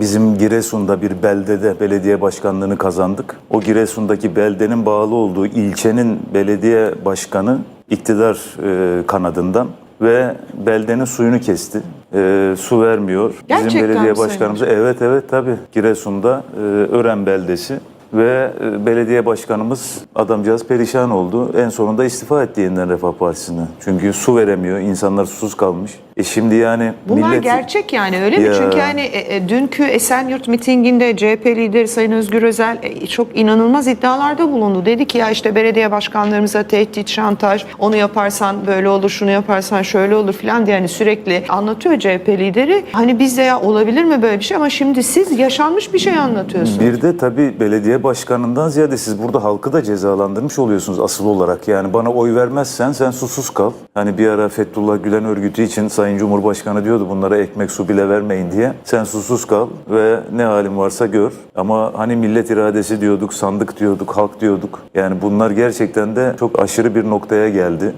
bizim Giresun'da bir beldede belediye başkanlığını kazandık. O Giresun'daki beldenin bağlı olduğu ilçenin belediye başkanı iktidar e, kanadından ve beldenin suyunu kesti. E, su vermiyor. Gerçekten bizim belediye mi başkanımız evet evet tabii Giresun'da e, Ören beldesi ve e, belediye başkanımız adamcağız perişan oldu. En sonunda istifa etti yeniden Refah Partisi'ne. Çünkü su veremiyor. insanlar susuz kalmış. E şimdi yani Bunlar millet... gerçek yani öyle mi? Ya. Çünkü hani e, e, dünkü Esenyurt mitinginde CHP lideri Sayın Özgür Özel e, çok inanılmaz iddialarda bulundu. Dedi ki ya işte belediye başkanlarımıza tehdit, şantaj, onu yaparsan böyle olur, şunu yaparsan şöyle olur falan diye hani sürekli anlatıyor CHP lideri. Hani biz de ya olabilir mi böyle bir şey ama şimdi siz yaşanmış bir şey anlatıyorsunuz. Bir de tabii belediye başkanından ziyade siz burada halkı da cezalandırmış oluyorsunuz asıl olarak. Yani bana oy vermezsen sen susuz kal. Hani bir ara Fethullah Gülen örgütü için Sayın Cumhurbaşkanı diyordu bunlara ekmek su bile vermeyin diye. Sen susuz kal ve ne halin varsa gör. Ama hani millet iradesi diyorduk, sandık diyorduk, halk diyorduk. Yani bunlar gerçekten de çok aşırı bir noktaya geldi.